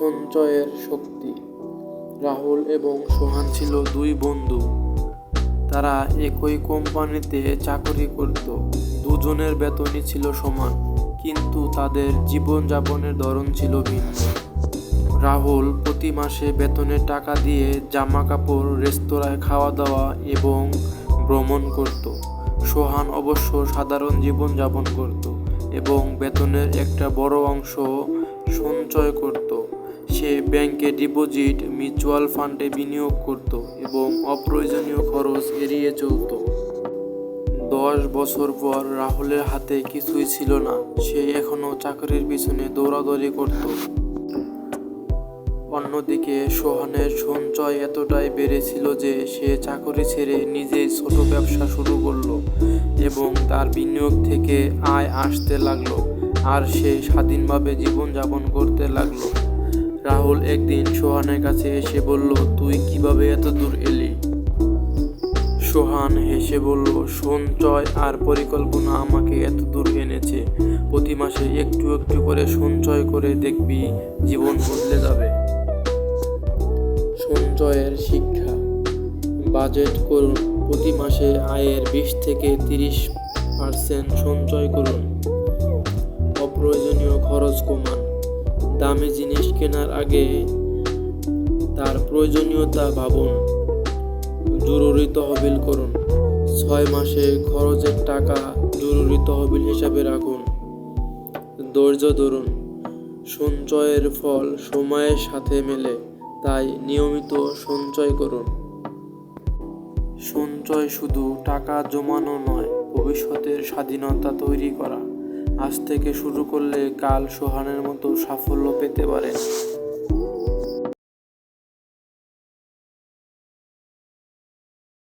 সঞ্চয়ের শক্তি। রাহুল এবং সোহান ছিল দুই বন্ধু। তারা একই কোম্পানিতে চাকরি করত। দুজনের বেতনই ছিল সমান, কিন্তু তাদের জীবনযাপনের ধরন ছিল ভিন্ন। রাহুল প্রতি মাসে বেতনের টাকা দিয়ে জামা কাপড় রেস্তোরাঁয় খাওয়া দাওয়া এবং ভ্রমণ করত। সোহান অবশ্য সাধারণ জীবনযাপন করত এবং বেতনের একটা বড় অংশ সঞ্চয় করত। সে ব্যাংকে ডিপোজিট, মিউচুয়াল ফান্ডে বিনিয়োগ করত এবং অপ্রয়োজনীয় খরচ এড়িয়ে চলত। দশ বছর পর রাহুলের হাতে কিছুই ছিল না, সে এখনও চাকরির পিছনে দৌড়াদৌড়ি করত। অন্যদিকে সোহানের সঞ্চয় এতটাই বেড়েছিল যে সে চাকরি ছেড়ে নিজেই ছোট ব্যবসা শুরু করল এবং তার বিনিয়োগ থেকে আয় আসতে লাগল আর সে স্বাধীনভাবে জীবনযাপন করতে লাগল। রাহুল একদিন সোহানের কাছে এসে বলল, তুই কীভাবে এত দূর এলি? সোহান হেসে বলল সঞ্চয় আর পরিকল্পনা আমাকে এত দূর এনেছে। প্রতি মাসে একটু একটু করে সঞ্চয় করে দেখবি জীবন বদলে যাবে। সঞ্চয়ের শিক্ষা। বাজেট করুন। প্রতি মাসে আয়ের বিশ থেকে তিরিশ পার্সেন্ট সঞ্চয় করুন। অপ্রয়োজনীয় খরচ কমান। দামি জিনিস কেনার আগে তার প্রয়োজনীয়তা ভাবুন। জরুরি তহবিল করুন। ছয় মাসে খরচের টাকা জরুরি তহবিল হিসাবে রাখুন। ধৈর্য ধরুন। সঞ্চয়ের ফল সময়ের সাথে মেলে, তাই নিয়মিত সঞ্চয় করুন। সঞ্চয় শুধু টাকা জমানো নয়, ভবিষ্যতের স্বাধীনতা তৈরি করা। আজ থেকে শুরু করলে কাল সোহানের মতো সাফল্য পেতে পারেন